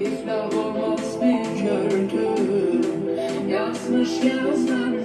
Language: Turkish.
iflah olmaz bir kördür. Yazmış yazdan